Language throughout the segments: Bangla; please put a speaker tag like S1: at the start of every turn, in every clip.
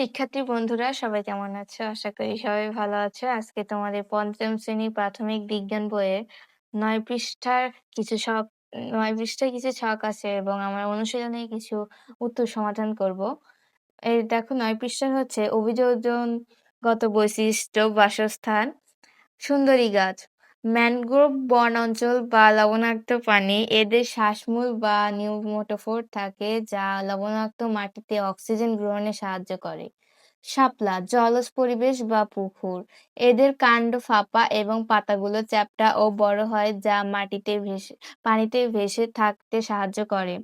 S1: শিক্ষার্থী বন্ধুরা সবাই কেমন আছো? আশা করি সবাই ভালো আছো। আজকে তোমাদের পঞ্চম শ্রেণির প্রাথমিক বিজ্ঞান বইয়ে নয় পৃষ্ঠার কিছু ছক নয় পৃষ্ঠায় কিছু ছক আছে এবং আমরা অনুশীলনে কিছু উত্তর সমাধান করব। এই দেখো ৯ পৃষ্ঠার হচ্ছে অভিযোজনগত বৈশিষ্ট্য, বাসস্থান, সুন্দরী গাছ। ম্যানগ্রোভ বন অঞ্চল বা লবণাক্ত পানি, এদের শ্বাসমূল বা নিউমোটোফোর থাকে যা লবণাক্ত মাটিতে অক্সিজেন গ্রহণে সাহায্য করে। শাপলা, জলজ পরিবেশ বা পুকুর, এদের কাণ্ড ফাঁপা এবং পাতাগুলো চ্যাপ্টা ও বড় হয় যা মাটিতে ভেসে, পানিতে ভেসে থাকতে সাহায্য করে।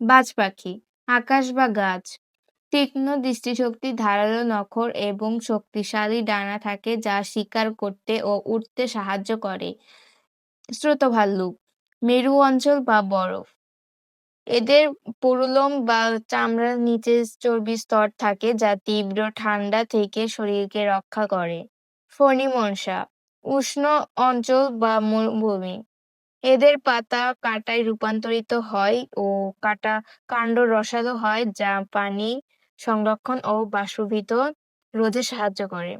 S1: বাজ পাখি আকাশ বা গাছ তীক্ষ্ণ দৃষ্টিশক্তি, ধারালো নখর এবং শক্তিশালী ডানা থাকে যা শিকার করতে ও উড়তে সাহায্য করে। স্রোতভাল্লুক মেরু অঞ্চল বা বরফ এদের পুরুলোম বা চামড়ার নিচে চর্বি স্তর থাকে যা তীব্র ঠান্ডা থেকে শরীরকে রক্ষা করে। ফণী মনসা উষ্ণ অঞ্চল বা মরুভূমি এদের পাতা কাঁটায় রূপান্তরিত হয় ও কাটা কাণ্ড রসালো হয় যা পানি সংরক্ষণ ও বাষ্পীভূত রোধে সাহায্য করে।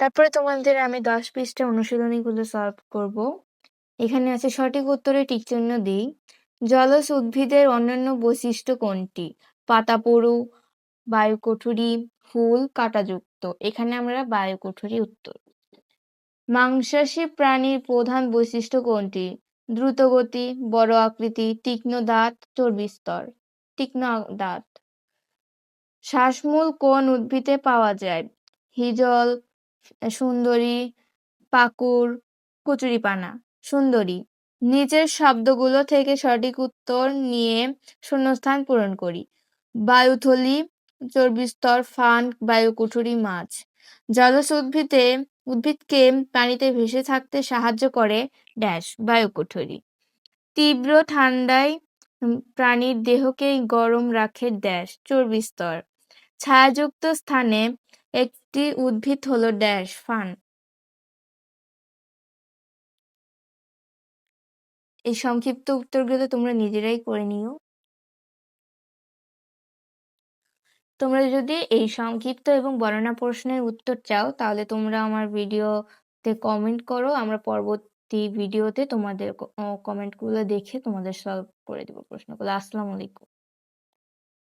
S1: তারপরে তোমাদের আমি দশ পৃষ্ঠা অনুশীলনীগুলো সলভ করব। এখানে আছে সঠিক উত্তরে টিকচিহ্ন দিই। জলজ উদ্ভিদের অন্যান্য বৈশিষ্ট্য কোনটি? পাতা পড়ু বায়ুকঠুরি, ফুল, কাঁটাযুক্ত। এখানে আমরা বায়ু বায়ুকঠুরি উত্তর। মাংসাশী প্রাণীর প্রধান বৈশিষ্ট্য কোনটি? দ্রুতগতি, বড় আকৃতি, তীক্ষ্ণ দাঁত, চর্বি স্তর, তীক্ষ্ণ দাঁত। শ্বাসমূল কোন উদ্ভিদে পাওয়া যায়। হিজল, সুন্দরী পাকুর কচুরিপানা, সুন্দরী। নিচের শব্দগুলো থেকে সঠিক উত্তর নিয়ে শূন্যস্থান পূরণ করি। বায়ুথলি চর্বিস্তর ফান, বায়ুকুঠুরি মাছ। জলজ উদ্ভিদে উদ্ভিদকে পানিতে ভেসে থাকতে সাহায্য করে ড্যাশ, বায়ুকুঠুরি। তীব্র ঠান্ডায় প্রাণীর দেহকে গরম রাখে ড্যাশ চর্বিস্তর ছায়াযুক্ত স্থানে একটি উদ্ভিদ হলো ড্যাশ, ফান। এই সংক্ষিপ্ত উত্তরগুলো তোমরা নিজেরাই করে নিও। তোমরা যদি এই সংক্ষিপ্ত এবং বর্ণনা প্রশ্নের উত্তর চাও, তাহলে তোমরা আমার ভিডিওতে কমেন্ট করো। আমরা পরবর্তী ভিডিওতে তোমাদের কমেন্টগুলো দেখে তোমাদের সলভ করে দেবো প্রশ্নগুলো। আসসালামু আলাইকুম।